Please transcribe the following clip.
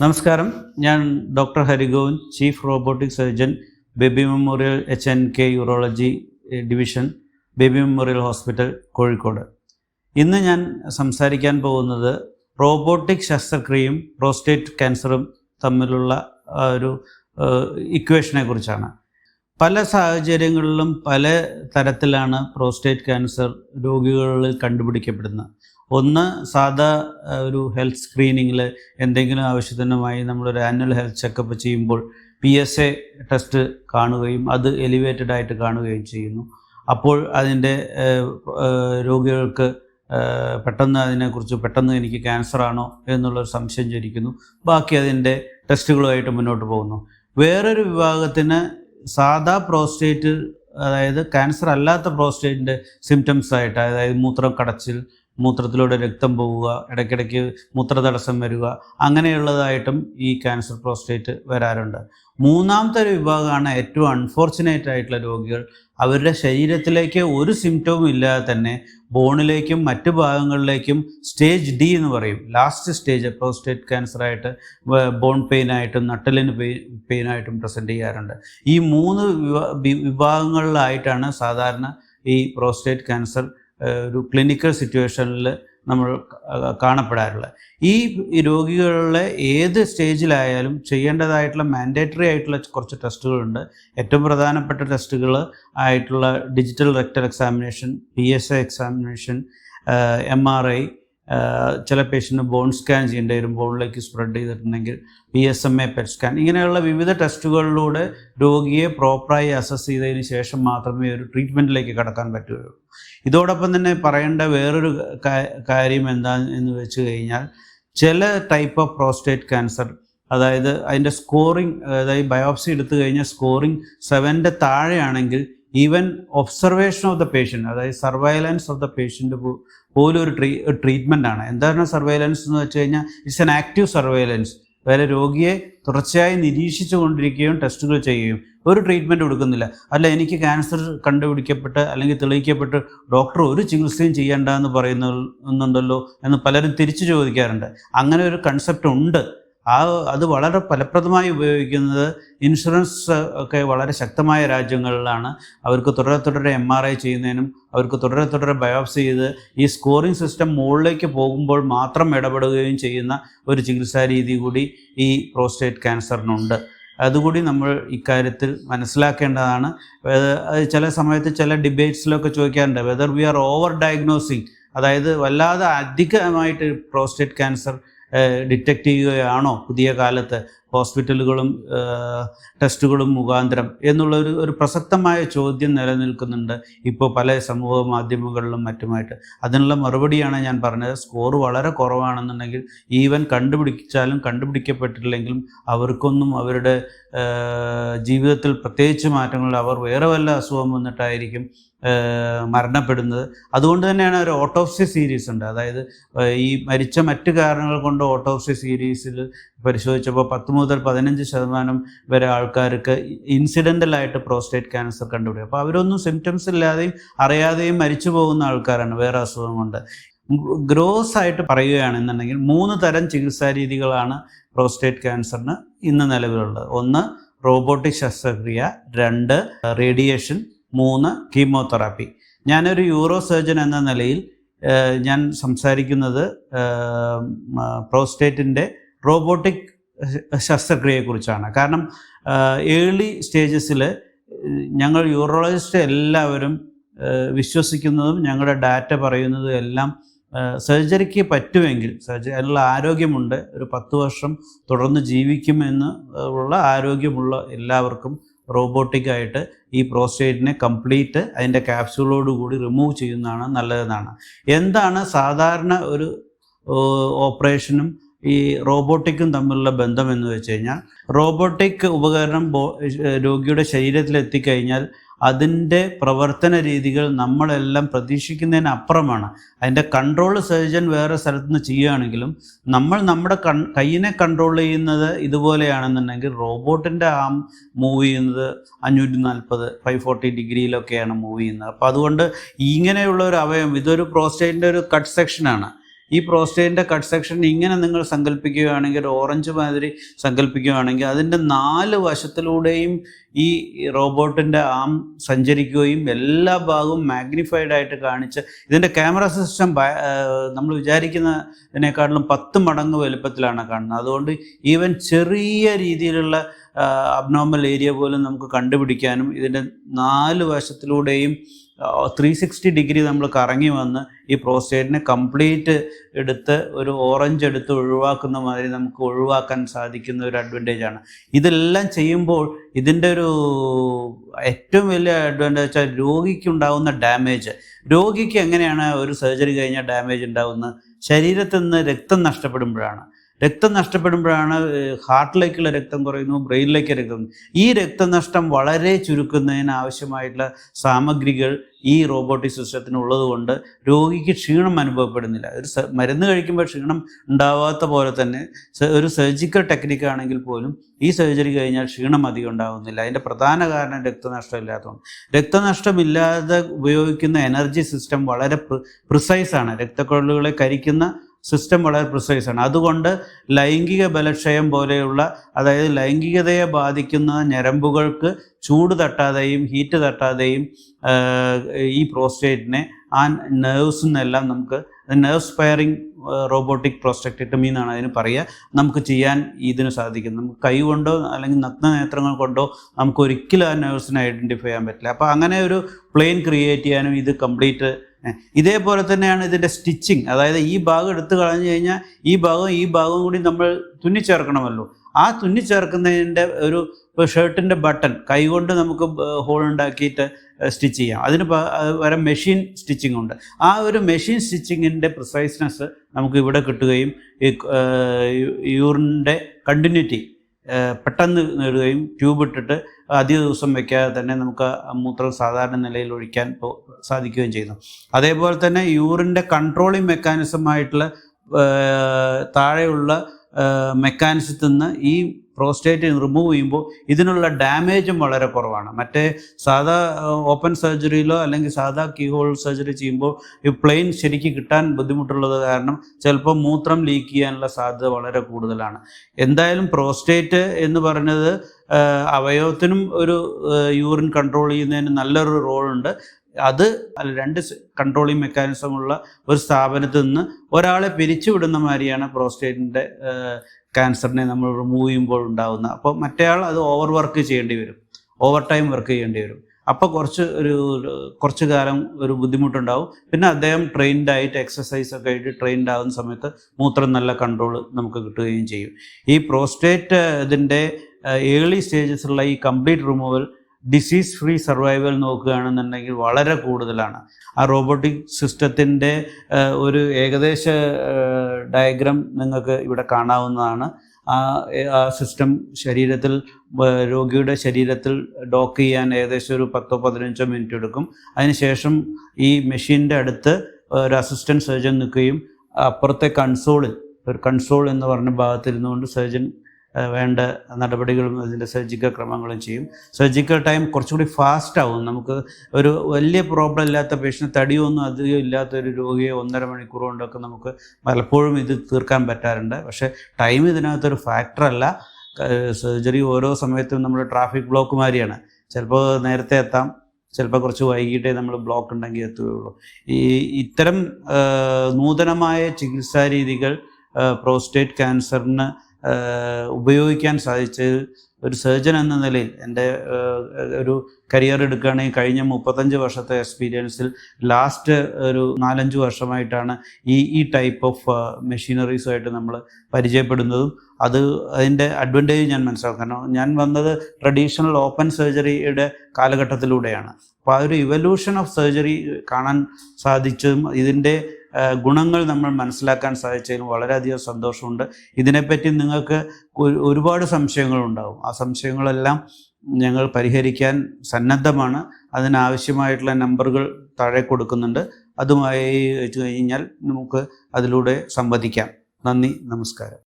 നമസ്കാരം. ഞാൻ doctor Harigovan chief robotic surgeon Baby Memorial H N K urology division Baby Memorial hospital Kozhikode. ഇന്ന് ഞാൻ സംസാരിക്കാൻ പോകുന്നത് റോബോട്ടിക് ശസ്ത്രക്രിയയും പ്രോസ്റ്റേറ്റ് ക്യാൻസറും തമ്മിലുള്ള ഒരു ഇക്വേഷനെ കുറിച്ചാണ്. പല സാഹചര്യങ്ങളിലും പല തരത്തിലാണ് പ്രോസ്റ്റേറ്റ് ക്യാൻസർ രോഗികളിൽ കണ്ടുപിടിക്കപ്പെടുന്നത്. ഒന്ന് സാധാ ഒരു ഹെൽത്ത് സ്ക്രീനിങ്ങിൽ എന്തെങ്കിലും ആവശ്യത്തിനുമായി നമ്മളൊരു ആനുവൽ ഹെൽത്ത് ചെക്കപ്പ് ചെയ്യുമ്പോൾ പി എസ് എ ടെസ്റ്റ് കാണുകയും അത് എലിവേറ്റഡ് ആയിട്ട് കാണുകയും ചെയ്യുന്നു. അപ്പോൾ അതിന്റെ രോഗികൾക്ക് പെട്ടെന്ന് അതിനെക്കുറിച്ച് പെട്ടെന്ന് എനിക്ക് ക്യാൻസർ ആണോ എന്നുള്ളൊരു സംശയം ജനിക്കുന്നു. ബാക്കി അതിന്റെ ടെസ്റ്റുകളുമായിട്ട് മുന്നോട്ട് പോകുന്നു. വേറൊരു വിഭാഗത്തിന് സാധാ പ്രോസ്റ്റേറ്റ് അതായത് ക്യാൻസർ അല്ലാത്ത പ്രോസ്റ്റേറ്റിന്റെ സിംറ്റംസ് ആയിട്ട് അതായത് മൂത്രം കടച്ചിൽ മൂത്രത്തിലൂടെ രക്തം പോവുക ഇടയ്ക്കിടയ്ക്ക് മൂത്രതടസ്സം വരിക അങ്ങനെയുള്ളതായിട്ടും ഈ ക്യാൻസർ പ്രോസ്റ്റേറ്റ് വരാറുണ്ട്. മൂന്നാമത്തെ ഒരു വിഭാഗമാണ് ഏറ്റവും അൺഫോർച്ചുനേറ്റ് ആയിട്ടുള്ള രോഗികൾ. അവരുടെ ശരീരത്തിലേക്ക് ഒരു സിംറ്റവും ഇല്ലാതെ തന്നെ ബോണിലേക്കും മറ്റു ഭാഗങ്ങളിലേക്കും സ്റ്റേജ് ഡി എന്ന് പറയും. ലാസ്റ്റ് സ്റ്റേജ് പ്രോസ്റ്റേറ്റ് ക്യാൻസർ ആയിട്ട് ബോൺ പെയിൻ ആയിട്ടും നട്ടലിന് പെയിൻ ആയിട്ടും പ്രസന്റ് ചെയ്യാറുണ്ട്. ഈ മൂന്ന് വിഭാ- വിഭാഗങ്ങളിലായിട്ടാണ് സാധാരണ ഈ പ്രോസ്റ്റേറ്റ് ക്യാൻസർ ഒരു ക്ലിനിക്കൽ സിറ്റുവേഷനിൽ നമ്മൾ കാണപ്പെടാറുള്ളത്. ഈ ഈ രോഗികളിലെ ഏത് സ്റ്റേജിലായാലും ചെയ്യേണ്ടതായിട്ടുള്ള മാൻഡേറ്ററി ആയിട്ടുള്ള കുറച്ച് ടെസ്റ്റുകളുണ്ട്. ഏറ്റവും പ്രധാനപ്പെട്ട ടെസ്റ്റുകൾ ആയിട്ടുള്ള digital rectal examination P S A examination M R I ചില പേഷ്യന്റ് ബോൺ സ്കാൻ ചെയ്യേണ്ടി വരും ബോണിലേക്ക് സ്പ്രെഡ് ചെയ്തിട്ടുണ്ടെങ്കിൽ P S M A PET scan ഇങ്ങനെയുള്ള വിവിധ ടെസ്റ്റുകളിലൂടെ രോഗിയെ പ്രോപ്പറായി അസസ് ചെയ്തതിന് ശേഷം മാത്രമേ ഒരു ട്രീറ്റ്മെന്റിലേക്ക് കടക്കാൻ പറ്റുകയുള്ളൂ. ഇതോടൊപ്പം തന്നെ പറയേണ്ട വേറൊരു കാര്യം എന്താ എന്ന് വെച്ച് കഴിഞ്ഞാൽ ചില ടൈപ്പ് ഓഫ് പ്രോസ്റ്റേറ്റ് ക്യാൻസർ അതായത് അതിന്റെ സ്കോറിങ് അതായത് ബയോപ്സി എടുത്തു കഴിഞ്ഞാൽ സ്കോറിങ് സെവന്റെ താഴെയാണെങ്കിൽ even observation of the patient അതായത് സർവൈലൻസ് ഓഫ് ദ പേഷ്യന്റ് പോലും ഒരു ട്രീ ട്രീറ്റ്മെന്റ് ആണ് എന്താണ് സർവൈലൻസ് എന്ന് വെച്ച് കഴിഞ്ഞാൽ ഇറ്റ്സ് എൻ ആക്റ്റീവ് സർവൈലൻസ്. വേറെ രോഗിയെ തുടർച്ചയായി നിരീക്ഷിച്ചു കൊണ്ടിരിക്കുകയും ടെസ്റ്റുകൾ ചെയ്യുകയും. ഒരു ട്രീറ്റ്മെന്റ് കൊടുക്കുന്നില്ല. അല്ല എനിക്ക് ക്യാൻസർ കണ്ടുപിടിക്കപ്പെട്ട് അല്ലെങ്കിൽ തെളിയിക്കപ്പെട്ട് ഡോക്ടർ ഒരു ചികിത്സയും ചെയ്യേണ്ട എന്ന് പറയുന്നുണ്ടല്ലോ എന്ന് പലരും തിരിച്ചു ചോദിക്കാറുണ്ട്. അങ്ങനെ ഒരു കൺസെപ്റ്റ് ഉണ്ട്. ആ അത് വളരെ ഫലപ്രദമായി ഉപയോഗിക്കുന്നത് ഇൻഷുറൻസ് ഒക്കെ വളരെ ശക്തമായ രാജ്യങ്ങളിലാണ്. അവർക്ക് തുടരെ തുടരെ എം ആർ ഐ ചെയ്യുന്നതിനും അവർക്ക് തുടരെ തുടരെ ബയോപ്സി ചെയ്ത് ഈ സ്കോറിംഗ് സിസ്റ്റം മുകളിലേക്ക് പോകുമ്പോൾ മാത്രം ഇടപെടുകയും ചെയ്യുന്ന ഒരു ചികിത്സാ രീതി കൂടി ഈ പ്രോസ്റ്റേറ്റ് ക്യാൻസറിനുണ്ട്. അതുകൂടി നമ്മൾ ഇക്കാര്യത്തിൽ മനസ്സിലാക്കേണ്ടതാണ്. ചില സമയത്ത് ചില ഡിബേറ്റ്സിലൊക്കെ ചോദിക്കാറുണ്ട് whether we are over diagnosing അതായത് വല്ലാതെ അധികമായിട്ട് പ്രോസ്റ്റേറ്റ് ക്യാൻസർ ഡിറ്റക്റ്റ് ചെയ്യുകയാണോ പുതിയ കാലത്ത്? ഹോസ്പിറ്റലുകളും ടെസ്റ്റുകളും മുഖാന്തരം എന്നുള്ള ഒരു ഒരു പ്രസക്തമായ ചോദ്യം നിലനിൽക്കുന്നുണ്ട് ഇപ്പോൾ പല സമൂഹ മാധ്യമങ്ങളിലും മറ്റുമായിട്ട്. അതിനുള്ള മറുപടിയാണ് ഞാൻ പറഞ്ഞത്. സ്കോർ വളരെ കുറവാണെന്നുണ്ടെങ്കിൽ ഈവൻ കണ്ടുപിടിച്ചാലും കണ്ടുപിടിക്കപ്പെട്ടിട്ടില്ലെങ്കിലും അവർക്കൊന്നും അവരുടെ ജീവിതത്തിൽ പ്രത്യേകിച്ച് മാറ്റങ്ങൾ അവർ വേറെ വല്ല അസുഖം വന്നിട്ടായിരിക്കും മരണപ്പെടുന്നത്. അതുകൊണ്ട് തന്നെയാണ് ഒരു ഓട്ടോപ്സി സീരീസ് ഉണ്ട്. അതായത് ഈ മരിച്ച മറ്റ് കാരണങ്ങൾ കൊണ്ട് ഓട്ടോപ്സി സീരീസിൽ പരിശോധിച്ചപ്പോൾ പത്ത് മുതൽ പതിനഞ്ച് ശതമാനം വരെ ആൾക്കാർക്ക് ഇൻസിഡന്റലായിട്ട് പ്രോസ്റ്റേറ്റ് ക്യാൻസർ കണ്ടുപിടിക്കും അപ്പോൾ അവരൊന്നും സിംറ്റംസ് ഇല്ലാതെയും അറിയാതെയും മരിച്ചു പോകുന്ന ആൾക്കാരാണ് വേറെ അസുഖം കൊണ്ട്. ഗ്രോസ് ആയിട്ട് പറയുകയാണെന്നുണ്ടെങ്കിൽ മൂന്ന് തരം ചികിത്സാ രീതികളാണ് പ്രോസ്റ്റേറ്റ് ക്യാൻസറിന് ഇന്ന് നിലവിലുള്ളത്. ഒന്ന് റോബോട്ടിക് ശസ്ത്രക്രിയ. രണ്ട് റേഡിയേഷൻ മൂന്ന് കീമോതെറാപ്പി ഞാനൊരു യൂറോ സർജൻ എന്ന നിലയിൽ ഞാൻ സംസാരിക്കുന്നത് പ്രോസ്റ്റേറ്റിന്റെ റോബോട്ടിക് ശസ്ത്രക്രിയയെക്കുറിച്ചാണ്. കാരണം ഏർലി സ്റ്റേജസിൽ ഞങ്ങൾ യൂറോളജിസ്റ്റ് എല്ലാവരും വിശ്വസിക്കുന്നതും ഞങ്ങളുടെ ഡാറ്റ പറയുന്നതും എല്ലാം സർജറിക്ക് പറ്റുമെങ്കിൽ സർജറി അതിനുള്ള ആരോഗ്യമുണ്ട് ഒരു പത്ത് വർഷം തുടർന്ന് ജീവിക്കുമെന്ന് ഉള്ള ആരോഗ്യമുള്ള എല്ലാവർക്കും റോബോട്ടിക്കായിട്ട് ഈ പ്രോസ്റ്റേറ്റിനെ കംപ്ലീറ്റ് അതിന്റെ ക്യാപ്സ്യൂളോട് കൂടി റിമൂവ് ചെയ്യുന്നതാണ് നല്ലതെന്നാണ്. എന്താണ് സാധാരണ ഒരു ഓപ്പറേഷനും ഈ റോബോട്ടിക്കും തമ്മിലുള്ള ബന്ധം എന്ന് വെച്ച് കഴിഞ്ഞാൽ റോബോട്ടിക് ഉപകരണം രോഗിയുടെ ശരീരത്തിൽ എത്തിക്കഴിഞ്ഞാൽ അതിന്റെ പ്രവർത്തന രീതികൾ നമ്മളെല്ലാം പ്രതീക്ഷിക്കുന്നതിന് അപ്പുറമാണ്. അതിന്റെ കൺട്രോൾ സർജൻ വേറെ സ്ഥലത്ത് നിന്ന് ചെയ്യുകയാണെങ്കിലും നമ്മൾ നമ്മുടെ കൺ കയ്യിനെ കൺട്രോൾ ചെയ്യുന്നത് ഇതുപോലെയാണെന്നുണ്ടെങ്കിൽ റോബോട്ടിന്റെ ആം മൂവ് ചെയ്യുന്നത് അഞ്ഞൂറ്റി നാൽപ്പത് ഫൈവ് ഫോർട്ടി ഡിഗ്രിയിലൊക്കെയാണ് മൂവ് ചെയ്യുന്നത്. അപ്പോൾ അതുകൊണ്ട് ഇങ്ങനെയുള്ള ഒരു അവയവം ഇതൊരു പ്രോസ്റ്റേറ്റിന്റെ ഒരു കട്ട് സെക്ഷനാണ് ഈ പ്രോസ്റ്റേറ്റിന്റെ കട്ട് സെക്ഷൻ ഇങ്ങനെ നിങ്ങൾ സങ്കല്പിക്കുകയാണെങ്കിൽ ഒരു ഓറഞ്ച് മാതിരി സങ്കല്പിക്കുകയാണെങ്കിൽ അതിന്റെ നാല് വശത്തിലൂടെയും ഈ റോബോട്ടിന്റെ ആം സഞ്ചരിക്കുകയും എല്ലാ ഭാഗവും മാഗ്നിഫൈഡ് ആയിട്ട് കാണിച്ച് ഇതിന്റെ ക്യാമറ സിസ്റ്റം നമ്മൾ വിചാരിക്കുന്നതിനേക്കാട്ടിലും പത്ത് മടങ്ങ് വലുപ്പത്തിലാണ് കാണുന്നത്. അതുകൊണ്ട് ഈവൻ ചെറിയ രീതിയിലുള്ള അബ്നോർമൽ ഏരിയ പോലും നമുക്ക് കണ്ടുപിടിക്കാനും ഇതിന്റെ നാല് വശത്തിലൂടെയും ത്രീ സിക്സ്റ്റി ഡിഗ്രി നമ്മൾ കറങ്ങി വന്ന് ഈ പ്രോസ്റ്റേറ്റിനെ കംപ്ലീറ്റ് എടുത്ത് ഒരു ഓറഞ്ച് എടുത്ത് ഒഴിവാക്കുന്ന മാതിരി നമുക്ക് ഒഴിവാക്കാൻ സാധിക്കുന്ന ഒരു അഡ്വാന്റേജ് ആണ്. ഇതെല്ലാം ചെയ്യുമ്പോൾ ഇതിന്റെ ഒരു ഏറ്റവും വലിയ അഡ്വാന്റേജ് വെച്ചാൽ രോഗിക്കുണ്ടാകുന്ന ഡാമേജ് രോഗിക്ക് എങ്ങനെയാണ് ഒരു സർജറി കഴിഞ്ഞാൽ ഡാമേജ് ഉണ്ടാകുന്നത് ശരീരത്തിൽ നിന്ന് രക്തം നഷ്ടപ്പെടുമ്പോഴാണ്. രക്തം നഷ്ടപ്പെടുമ്പോഴാണ് ഹാർട്ടിലേക്കുള്ള രക്തം കുറയുന്നു ബ്രെയിനിലേക്ക് രക്തം. ഈ രക്തനഷ്ടം വളരെ ചുരുക്കുന്നതിന് ആവശ്യമായിട്ടുള്ള സാമഗ്രികൾ ഈ റോബോട്ടിക് സിസ്റ്റത്തിന് ഉള്ളതുകൊണ്ട് രോഗിക്ക് ക്ഷീണം അനുഭവപ്പെടുന്നില്ല. ഒരു മരുന്ന് കഴിക്കുമ്പോൾ ക്ഷീണം ഉണ്ടാവാത്ത പോലെ തന്നെ ഒരു സർജിക്കൽ ടെക്നിക്ക് ആണെങ്കിൽ പോലും ഈ സർജറി കഴിഞ്ഞാൽ ക്ഷീണം അധികം ഉണ്ടാകുന്നില്ല അതിന്റെ പ്രധാന കാരണം രക്തനഷ്ടം ഇല്ലാത്തതാണ് രക്തനഷ്ടമില്ലാതെ ഉപയോഗിക്കുന്ന എനർജി സിസ്റ്റം വളരെ പ്രിസൈസ് ആണ്. രക്തക്കൊഴലുകളെ കരിക്കുന്ന സിസ്റ്റം വളരെ പ്രിസൈസ് ആണ്. അതുകൊണ്ട് ലൈംഗിക ബലക്ഷയം പോലെയുള്ള അതായത് ലൈംഗികതയെ ബാധിക്കുന്ന ഞരമ്പുകൾക്ക് ചൂട് തട്ടാതെയും ഹീറ്റ് തട്ടാതെയും ഈ പ്രോസ്റ്റേറ്റിനെ ആ നേഴ്സിൽ നിന്നെല്ലാം നമുക്ക് നെർവ് സ്പയറിങ് റോബോട്ടിക് പ്രോസ്റ്റക്ടമി എന്നാണ് അതിന് പറയുക. നമുക്ക് ചെയ്യാൻ ഇതിന് സാധിക്കും. നമുക്ക് കൈ കൊണ്ടോ അല്ലെങ്കിൽ നഗ്ന നേത്രങ്ങൾ കൊണ്ടോ നമുക്ക് ഒരിക്കലും ആ നേഴ്സിനെ ഐഡന്റിഫൈ ചെയ്യാൻ പറ്റില്ല. അപ്പോൾ അങ്ങനെ ഒരു പ്ലെയിൻ ക്രിയേറ്റ് ചെയ്യാനും ഇത് കംപ്ലീറ്റ് ഇതേപോലെ തന്നെയാണ് ഇതിന്റെ സ്റ്റിച്ചിങ്. അതായത് ഈ ഭാഗം എടുത്തു കളഞ്ഞു കഴിഞ്ഞാൽ ഈ ഭാഗവും ഈ ഭാഗവും കൂടി നമ്മൾ തുന്നിച്ചേർക്കണമല്ലോ. ആ തുന്നിച്ചേർക്കുന്നതിന്റെ ഒരു ഷർട്ടിന്റെ ബട്ടൺ കൈകൊണ്ട് നമുക്ക് ഹോൾ ഉണ്ടാക്കിയിട്ട് സ്റ്റിച്ച് ചെയ്യാം. അതിന് വരെ മെഷീൻ സ്റ്റിച്ചിങ് ഉണ്ട്. ആ ഒരു മെഷീൻ സ്റ്റിച്ചിങ്ങിന്റെ പ്രിസൈസ്നെസ് നമുക്ക് ഇവിടെ കിട്ടുകയും ഈ യൂറിന്റെ കണ്ടിന്യൂറ്റി പെട്ടെന്ന് നേടുകയും ട്യൂബ് ഇട്ടിട്ട് അധിക ദിവസം വെക്കാതെ തന്നെ നമുക്ക് മൂത്രം സാധാരണ നിലയിൽ ഒഴിക്കാൻ സാധിക്കുകയും ചെയ്യുന്നു. അതേപോലെ തന്നെ യൂറിന്റെ കൺട്രോളിങ് മെക്കാനിസമായിട്ടുള്ള താഴെയുള്ള മെക്കാനിസത്തിൽ നിന്ന് ഈ പ്രോസ്റ്റേറ്റ് റിമൂവ് ചെയ്യുമ്പോൾ ഇതിനുള്ള ഡാമേജും വളരെ കുറവാണ്. മറ്റേ സാധാ ഓപ്പൺ സർജറിയിലോ അല്ലെങ്കിൽ സാധാ കീഹോൾ സർജറി ചെയ്യുമ്പോൾ ഈ പ്ലെയിൻ ശരിക്ക് കിട്ടാൻ ബുദ്ധിമുട്ടുള്ളത് കാരണം ചിലപ്പോൾ മൂത്രം ലീക്ക് ചെയ്യാനുള്ള സാധ്യത വളരെ കൂടുതലാണ്. എന്തായാലും പ്രോസ്റ്റേറ്റ് എന്ന് പറഞ്ഞത് അവയവത്തിനും ഒരു യൂറിൻ കൺട്രോൾ ചെയ്യുന്നതിന് നല്ലൊരു റോളുണ്ട്. അത് രണ്ട് കൺട്രോളിങ് മെക്കാനിസം ഉള്ള ഒരു സ്ഥാപനത്തിൽ നിന്ന് ഒരാളെ പിരിച്ചുവിടുന്ന മാതിരിയാണ് പ്രോസ്റ്റേറ്റിന്റെ ക്യാൻസറിനെ നമ്മൾ റിമൂവ് ചെയ്യുമ്പോൾ ഉണ്ടാകുന്ന അപ്പോൾ മറ്റേയാൾ അത് ഓവർ വർക്ക് ചെയ്യേണ്ടി വരും. ഓവർ ടൈം വർക്ക് ചെയ്യേണ്ടി വരും. അപ്പോൾ കുറച്ച് ഒരു കുറച്ച് കാലം ഒരു ബുദ്ധിമുട്ടുണ്ടാവും. പിന്നെ അദ്ദേഹം ട്രെയിൻഡ് ആയിട്ട് എക്സസൈസ് ഒക്കെ ആയിട്ട് ട്രെയിൻഡ് ആകുന്ന സമയത്ത് മൂത്രം നല്ല കൺട്രോൾ നമുക്ക് കിട്ടുകയും ചെയ്യും. ഈ പ്രോസ്റ്റേറ്റ് ഇതിന്റെ ഏർലി സ്റ്റേജസിലുള്ള ഈ complete removal disease free survival നോക്കുകയാണെന്നുണ്ടെങ്കിൽ വളരെ കൂടുതലാണ്. ആ റോബോട്ടിക് സിസ്റ്റത്തിന്റെ ഒരു ഏകദേശ ഡയഗ്രാം നിങ്ങൾക്ക് ഇവിടെ കാണാവുന്നതാണ്. ആ സിസ്റ്റം ശരീരത്തിൽ രോഗിയുടെ ശരീരത്തിൽ ഡോക്ക് ചെയ്യാൻ ഏകദേശം ഒരു പത്തോ പതിനഞ്ചോ മിനിറ്റ് എടുക്കും. അതിനുശേഷം ഈ മെഷീന്റെ അടുത്ത് ഒരു അസിസ്റ്റന്റ് സർജൻ നിൽക്കുകയും അപ്പുറത്തെ കൺസോളിൽ ഒരു കൺസോൾ എന്ന് പറഞ്ഞ ഭാഗത്തിരുന്നുകൊണ്ട് സർജൻ വേണ്ട നടപടികളും അതിന്റെ സർജിക്കൽ ക്രമങ്ങളും ചെയ്യും. സർജിക്കൽ ടൈം കുറച്ചുകൂടി ഫാസ്റ്റ് ആവും. നമുക്ക് ഒരു വലിയ പ്രോബ്ലം ഇല്ലാത്ത പേഷ്യന്റ് തടിയൊന്നും അധികം ഇല്ലാത്ത ഒരു രോഗിയെ ഒന്നര മണിക്കൂർ കൊണ്ടൊക്കെ നമുക്ക് പലപ്പോഴും ഇത് തീർക്കാൻ പറ്റാറുണ്ട്. പക്ഷേ ടൈം ഇതിനകത്തൊരു ഫാക്ടറല്ല സർജറി ഓരോ സമയത്തും നമ്മൾ ട്രാഫിക് ബ്ലോക്ക് മാതിരിയാണ് ചിലപ്പോൾ നേരത്തെ എത്താം. ചിലപ്പോൾ കുറച്ച് വൈകിട്ടേ നമ്മൾ ബ്ലോക്ക് ഉണ്ടെങ്കിൽ എത്തുകയുള്ളൂ. ഈ ഇത്തരം നൂതനമായ ചികിത്സാ രീതികൾ പ്രോസ്റ്റേറ്റ് ക്യാൻസറിന് ഉപയോഗിക്കാൻ സാധിച്ച് ഒരു സർജൻ എന്ന നിലയിൽ എന്റെ ഒരു കരിയർ എടുക്കുകയാണെങ്കിൽ കഴിഞ്ഞ മുപ്പത്തഞ്ച് വർഷത്തെ എക്സ്പീരിയൻസിൽ ലാസ്റ്റ് ഒരു നാലഞ്ച് വർഷമായിട്ടാണ് ഈ ഈ ടൈപ്പ് ഓഫ് മെഷീനറീസുമായിട്ട് നമ്മൾ പരിചയപ്പെടുന്നതും. അത് അതിന്റെ അഡ്വാന്റേജ് ഞാൻ മനസ്സിലാക്കും കാരണം ഞാൻ വന്നത് ട്രഡീഷണൽ ഓപ്പൺ സർജറിയുടെ കാലഘട്ടത്തിലൂടെയാണ്. അപ്പോൾ ആ ഒരു ഇവല്യൂഷൻ ഓഫ് സർജറി കാണാൻ സാധിച്ചതും ഇതിന്റെ ഗുണങ്ങൾ നമ്മൾ മനസ്സിലാക്കാൻ സാധിച്ചതിന് വളരെയധികം സന്തോഷമുണ്ട്. ഇതിനെപ്പറ്റി നിങ്ങൾക്ക് ഒരുപാട് സംശയങ്ങളുണ്ടാവും. ആ സംശയങ്ങളെല്ലാം ഞങ്ങൾ പരിഹരിക്കാൻ സന്നദ്ധമാണ്. അതിനാവശ്യമായിട്ടുള്ള നമ്പറുകൾ താഴെ കൊടുക്കുന്നുണ്ട്. അതുമായി വെച്ച് കഴിഞ്ഞാൽ നമുക്ക് അതിലൂടെ സംവദിക്കാം. നന്ദി നമസ്കാരം.